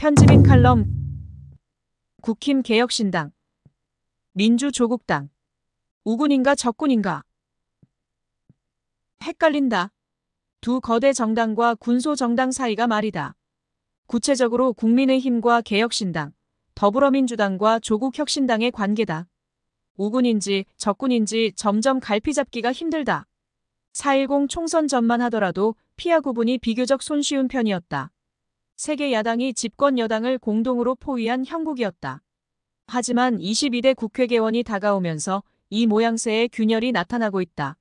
편집인 칼럼 국힘 개혁신당 민주조국당 우군인가 적군인가 헷갈린다. 두 거대 정당과 군소 정당 사이가 말이다. 구체적으로 국민의힘과 개혁신당, 더불어민주당과 조국혁신당의 관계다. 우군인지 적군인지 점점 갈피 잡기가 힘들다. 4.10 총선 전만 하더라도 피하 구분이 비교적 손쉬운 편이었다. 세계 야당이 집권 여당을 공동으로 포위한 형국이었다. 하지만 22대 국회 개원이 다가오면서 이 모양새의 균열이 나타나고 있다.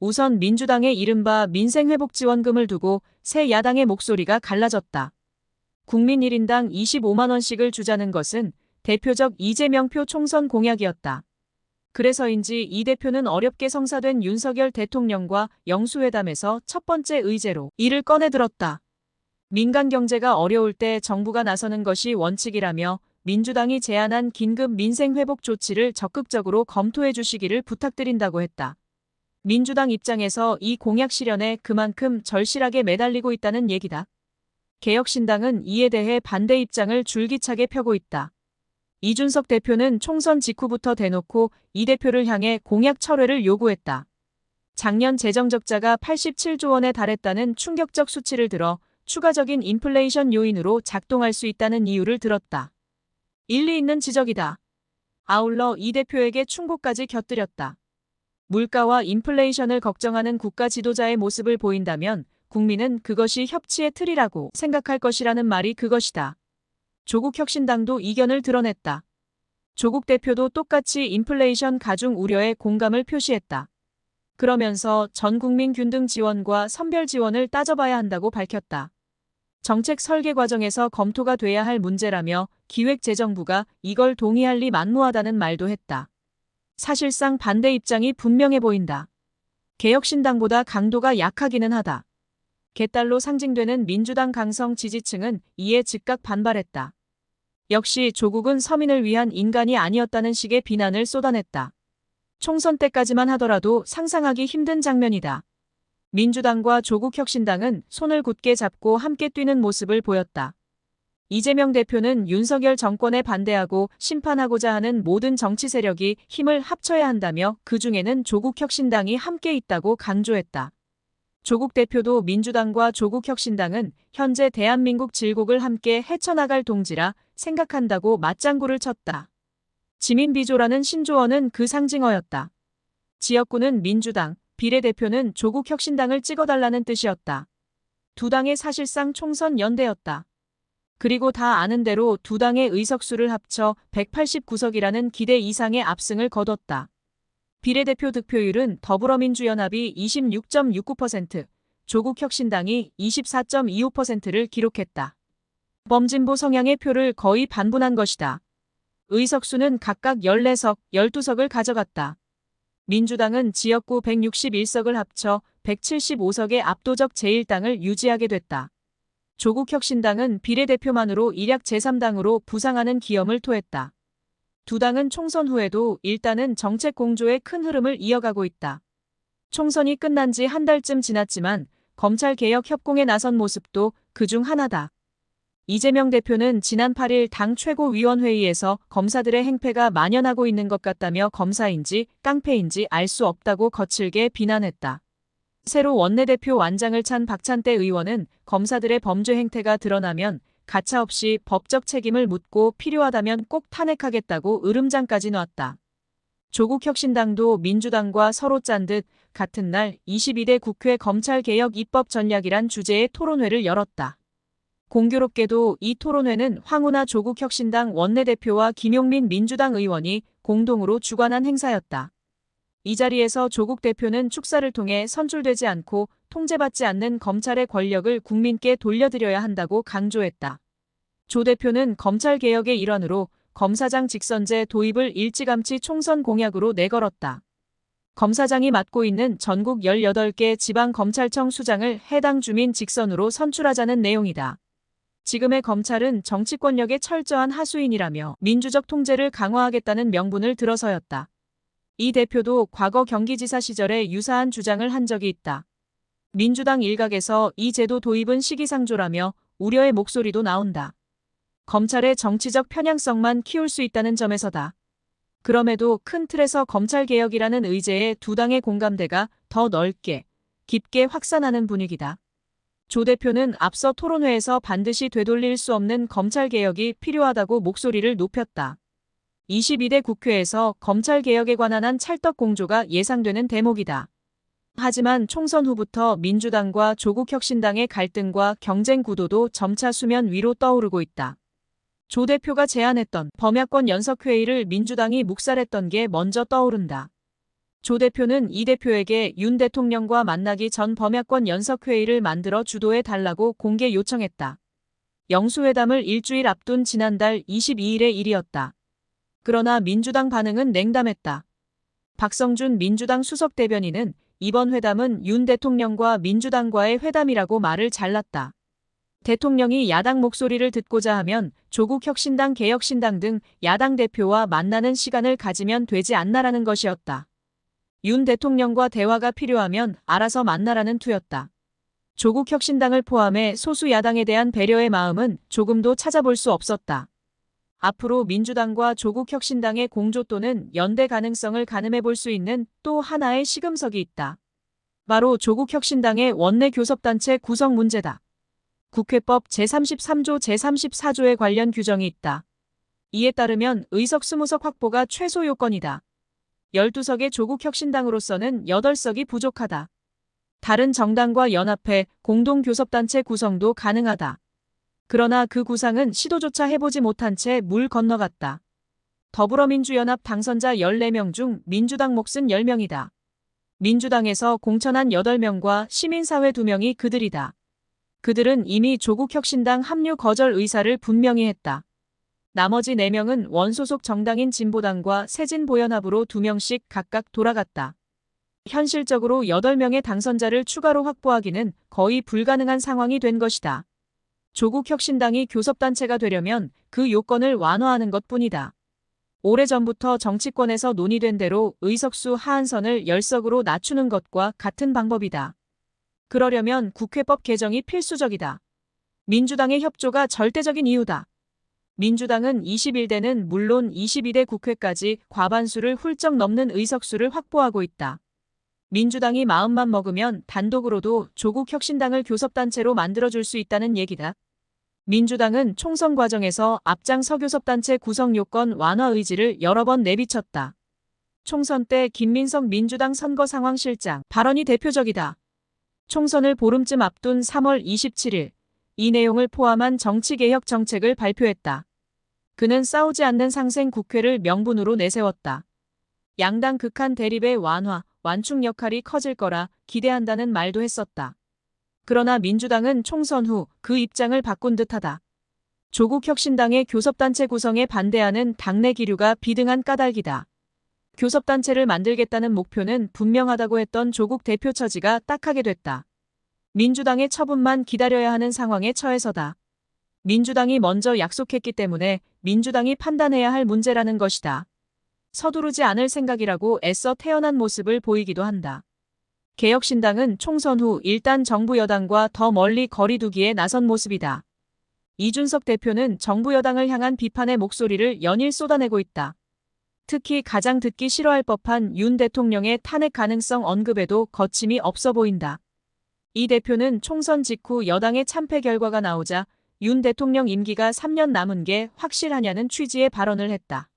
우선 민주당의 이른바 민생회복지원금을 두고 새 야당의 목소리가 갈라졌다. 국민 1인당 25만원씩을 주자는 것은 대표적 이재명표 총선 공약이었다. 그래서인지 이 대표는 어렵게 성사된 윤석열 대통령과 영수회담에서 첫 번째 의제로 이를 꺼내들었다. 민간 경제가 어려울 때 정부가 나서는 것이 원칙이라며 민주당이 제안한 긴급 민생 회복 조치를 적극적으로 검토해 주시기를 부탁드린다고 했다. 민주당 입장에서 이 공약 실현에 그만큼 절실하게 매달리고 있다는 얘기다. 개혁신당은 이에 대해 반대 입장을 줄기차게 펴고 있다. 이준석 대표는 총선 직후부터 대놓고 이 대표를 향해 공약 철회를 요구했다. 작년 재정 적자가 87조 원에 달했다는 충격적 수치를 들어 추가적인 인플레이션 요인으로 작동할 수 있다는 이유를 들었다. 일리 있는 지적이다. 아울러 이 대표에게 충고까지 곁들였다. 물가와 인플레이션을 걱정하는 국가 지도자의 모습을 보인다면 국민은 그것이 협치의 틀이라고 생각할 것이라는 말이 그것이다. 조국 혁신당도 이견을 드러냈다. 조국 대표도 똑같이 인플레이션 가중 우려에 공감을 표시했다. 그러면서 전 국민 균등 지원과 선별 지원을 따져봐야 한다고 밝혔다. 정책 설계 과정에서 검토가 돼야 할 문제라며 기획재정부가 이걸 동의할 리 만무하다는 말도 했다. 사실상 반대 입장이 분명해 보인다. 개혁신당보다 강도가 약하기는 하다. 개딸로 상징되는 민주당 강성 지지층은 이에 즉각 반발했다. 역시 조국은 서민을 위한 인간이 아니었다는 식의 비난을 쏟아냈다. 총선 때까지만 하더라도 상상하기 힘든 장면이다. 민주당과 조국혁신당은 손을 굳게 잡고 함께 뛰는 모습을 보였다. 이재명 대표는 윤석열 정권에 반대하고 심판하고자 하는 모든 정치 세력이 힘을 합쳐야 한다며 그 중에는 조국혁신당이 함께 있다고 강조했다. 조국 대표도 민주당과 조국혁신당은 현재 대한민국 질곡을 함께 헤쳐나갈 동지라 생각한다고 맞장구를 쳤다. 지민비조라는 신조어는 그 상징어였다. 지역구는 민주당, 비례대표는 조국 혁신당을 찍어달라는 뜻이었다. 두 당의 사실상 총선 연대였다. 그리고 다 아는 대로 두 당의 의석수를 합쳐 189석이라는 기대 이상의 압승을 거뒀다. 비례대표 득표율은 더불어민주연합이 26.69%, 조국 혁신당이 24.25%를 기록했다. 범진보 성향의 표를 거의 반분한 것이다. 의석수는 각각 14석, 12석을 가져갔다. 민주당은 지역구 161석을 합쳐 175석의 압도적 제1당을 유지하게 됐다. 조국 혁신당은 비례대표만으로 일약 제3당으로 부상하는 기염을 토했다. 두 당은 총선 후에도 일단은 정책 공조의 큰 흐름을 이어가고 있다. 총선이 끝난 지 한 달쯤 지났지만 검찰 개혁 협공에 나선 모습도 그중 하나다. 이재명 대표는 지난 8일 당 최고위원회의에서 검사들의 행패가 만연하고 있는 것 같다며 검사인지 깡패인지 알 수 없다고 거칠게 비난했다. 새로 원내대표 완장을 찬 박찬대 의원은 검사들의 범죄 행태가 드러나면 가차없이 법적 책임을 묻고 필요하다면 꼭 탄핵하겠다고 으름장까지 놨다. 조국 혁신당도 민주당과 서로 짠 듯 같은 날 22대 국회 검찰개혁 입법 전략이란 주제의 토론회를 열었다. 공교롭게도 이 토론회는 황운하 조국 혁신당 원내대표와 김용민 민주당 의원이 공동으로 주관한 행사였다. 이 자리에서 조국 대표는 축사를 통해 선출되지 않고 통제받지 않는 검찰의 권력을 국민께 돌려드려야 한다고 강조했다. 조 대표는 검찰개혁의 일환으로 검사장 직선제 도입을 일찌감치 총선 공약으로 내걸었다. 검사장이 맡고 있는 전국 18개 지방검찰청 수장을 해당 주민 직선으로 선출하자는 내용이다. 지금의 검찰은 정치권력의 철저한 하수인이라며 민주적 통제를 강화하겠다는 명분을 들어서였다. 이 대표도 과거 경기지사 시절에 유사한 주장을 한 적이 있다. 민주당 일각에서 이 제도 도입은 시기상조라며 우려의 목소리도 나온다. 검찰의 정치적 편향성만 키울 수 있다는 점에서다. 그럼에도 큰 틀에서 검찰개혁이라는 의제에 두 당의 공감대가 더 넓게, 깊게 확산하는 분위기다. 조 대표는 앞서 토론회에서 반드시 되돌릴 수 없는 검찰개혁이 필요하다고 목소리를 높였다. 22대 국회에서 검찰개혁에 관한 한 찰떡공조가 예상되는 대목이다. 하지만 총선 후부터 민주당과 조국혁신당의 갈등과 경쟁 구도도 점차 수면 위로 떠오르고 있다. 조 대표가 제안했던 범야권 연석회의를 민주당이 묵살했던 게 먼저 떠오른다. 조 대표는 이 대표에게 윤 대통령과 만나기 전 범야권 연석회의를 만들어 주도해 달라고 공개 요청했다. 영수회담을 일주일 앞둔 지난달 22일의 일이었다. 그러나 민주당 반응은 냉담했다. 박성준 민주당 수석 대변인은 이번 회담은 윤 대통령과 민주당과의 회담이라고 말을 잘랐다. 대통령이 야당 목소리를 듣고자 하면 조국 혁신당 개혁신당 등 야당 대표와 만나는 시간을 가지면 되지 않나라는 것이었다. 윤 대통령과 대화가 필요하면 알아서 만나라는 투였다. 조국 혁신당을 포함해 소수 야당에 대한 배려의 마음은 조금도 찾아볼 수 없었다. 앞으로 민주당과 조국 혁신당의 공조 또는 연대 가능성을 가늠해 볼 수 있는 또 하나의 시금석이 있다. 바로 조국 혁신당의 원내 교섭단체 구성 문제다. 국회법 제33조 제34조에 관련 규정이 있다. 이에 따르면 의석 20석 확보가 최소 요건이다. 12석의 조국 혁신당으로서는 8석이 부족하다. 다른 정당과 연합해 공동교섭단체 구성도 가능하다. 그러나 그 구상은 시도조차 해보지 못한 채 물 건너갔다. 더불어민주연합 당선자 14명 중 민주당 몫은 10명이다. 민주당에서 공천한 8명과 시민사회 2명이 그들이다. 그들은 이미 조국혁신당 합류 거절 의사를 분명히 했다. 나머지 4명은 원소속 정당인 진보당과 새진보연합으로 2명씩 각각 돌아갔다. 현실적으로 8명의 당선자를 추가로 확보하기는 거의 불가능한 상황이 된 것이다. 조국 혁신당이 교섭단체가 되려면 그 요건을 완화하는 것 뿐이다. 오래전부터 정치권에서 논의된 대로 의석수 하한선을 10석으로 낮추는 것과 같은 방법이다. 그러려면 국회법 개정이 필수적이다. 민주당의 협조가 절대적인 이유다. 민주당은 21대는 물론 22대 국회까지 과반수를 훌쩍 넘는 의석수를 확보하고 있다. 민주당이 마음만 먹으면 단독으로도 조국 혁신당을 교섭단체로 만들어줄 수 있다는 얘기다. 민주당은 총선 과정에서 앞장 서 교섭단체 구성 요건 완화 의지를 여러 번 내비쳤다. 총선 때 김민석 민주당 선거 상황실장 발언이 대표적이다. 총선을 보름쯤 앞둔 3월 27일 이 내용을 포함한 정치개혁 정책을 발표했다. 그는 싸우지 않는 상생 국회를 명분으로 내세웠다. 양당 극한 대립의 완화, 완충 역할이 커질 거라 기대한다는 말도 했었다. 그러나 민주당은 총선 후 그 입장을 바꾼 듯하다. 조국 혁신당의 교섭단체 구성에 반대하는 당내 기류가 비등한 까닭이다. 교섭단체를 만들겠다는 목표는 분명하다고 했던 조국 대표 처지가 딱하게 됐다. 민주당의 처분만 기다려야 하는 상황에 처해서다. 민주당이 먼저 약속했기 때문에 민주당이 판단해야 할 문제라는 것이다. 서두르지 않을 생각이라고 애써 태어난 모습을 보이기도 한다. 개혁신당은 총선 후 일단 정부 여당과 더 멀리 거리두기에 나선 모습이다. 이준석 대표는 정부 여당을 향한 비판의 목소리를 연일 쏟아내고 있다. 특히 가장 듣기 싫어할 법한 윤 대통령의 탄핵 가능성 언급에도 거침이 없어 보인다. 이 대표는 총선 직후 여당의 참패 결과가 나오자 윤 대통령 임기가 3년 남은 게 확실하냐는 취지의 발언을 했다.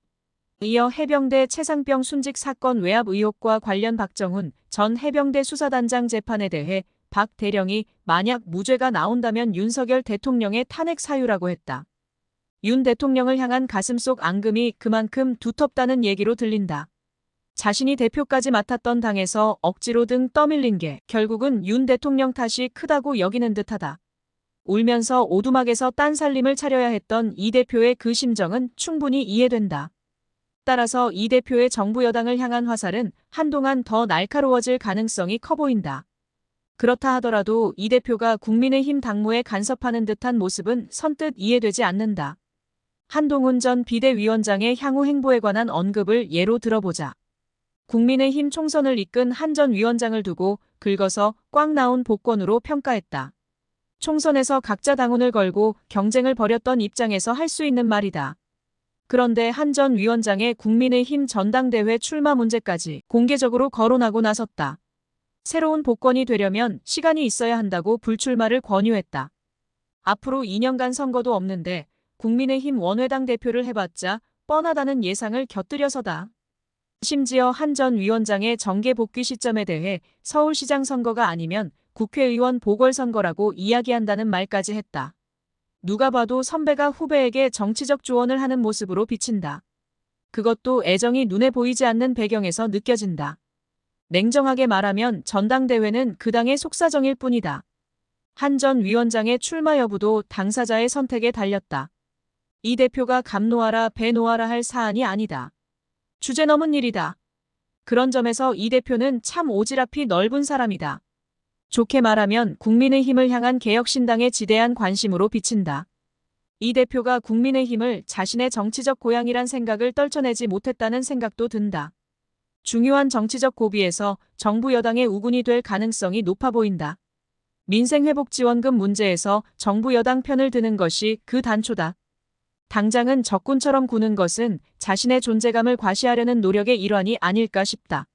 이어 해병대 최상병 순직 사건 외압 의혹과 관련 박정훈 전 해병대 수사단장 재판에 대해 박 대령이 만약 무죄가 나온다면 윤석열 대통령의 탄핵 사유라고 했다. 윤 대통령을 향한 가슴 속 앙금이 그만큼 두텁다는 얘기로 들린다. 자신이 대표까지 맡았던 당에서 억지로 등 떠밀린 게 결국은 윤 대통령 탓이 크다고 여기는 듯하다. 울면서 오두막에서 딴 살림을 차려야 했던 이 대표의 그 심정은 충분히 이해된다. 따라서 이 대표의 정부 여당을 향한 화살은 한동안 더 날카로워질 가능성이 커 보인다. 그렇다 하더라도 이 대표가 국민의힘 당무에 간섭하는 듯한 모습은 선뜻 이해되지 않는다. 한동훈 전 비대위원장의 향후 행보에 관한 언급을 예로 들어보자. 국민의힘 총선을 이끈 한 전 위원장을 두고 긁어서 꽉 나온 복권으로 평가했다. 총선에서 각자 당혼을 걸고 경쟁을 벌였던 입장에서 할 수 있는 말이다. 그런데 한 전 위원장의 국민의힘 전당대회 출마 문제까지 공개적으로 거론하고 나섰다. 새로운 복권이 되려면 시간이 있어야 한다고 불출마를 권유했다. 앞으로 2년간 선거도 없는데 국민의힘 원외당 대표를 해봤자 뻔하다는 예상을 곁들여서다. 심지어 한 전 위원장의 정계 복귀 시점에 대해 서울시장 선거가 아니면 국회의원 보궐선거라고 이야기한다는 말까지 했다. 누가 봐도 선배가 후배에게 정치적 조언을 하는 모습으로 비친다. 그것도 애정이 눈에 보이지 않는 배경에서 느껴진다. 냉정하게 말하면 전당대회는 그 당의 속사정일 뿐이다. 한 전 위원장의 출마 여부도 당사자의 선택에 달렸다. 이 대표가 감노하라 배노하라 할 사안이 아니다. 주제 넘은 일이다. 그런 점에서 이 대표는 참 오지랖이 넓은 사람이다. 좋게 말하면 국민의힘을 향한 개혁신당에 지대한 관심으로 비친다. 이 대표가 국민의힘을 자신의 정치적 고향이란 생각을 떨쳐내지 못했다는 생각도 든다. 중요한 정치적 고비에서 정부 여당의 우군이 될 가능성이 높아 보인다. 민생회복지원금 문제에서 정부 여당 편을 드는 것이 그 단초다. 당장은 적군처럼 구는 것은 자신의 존재감을 과시하려는 노력의 일환이 아닐까 싶다.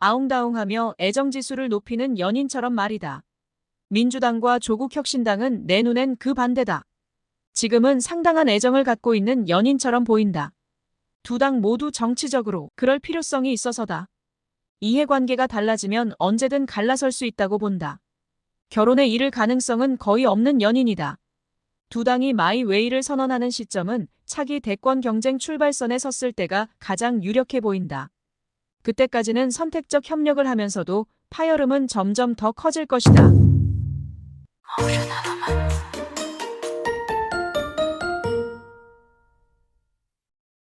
아웅다웅하며 애정지수를 높이는 연인처럼 말이다. 민주당과 조국혁신당은 내 눈엔 그 반대다. 지금은 상당한 애정을 갖고 있는 연인처럼 보인다. 두 당 모두 정치적으로 그럴 필요성이 있어서다. 이해관계가 달라지면 언제든 갈라설 수 있다고 본다. 결혼에 이를 가능성은 거의 없는 연인이다. 두 당이 마이 웨이를 선언하는 시점은 차기 대권 경쟁 출발선에 섰을 때가 가장 유력해 보인다. 그때까지는 선택적 협력을 하면서도 파열음은 점점 더 커질 것이다.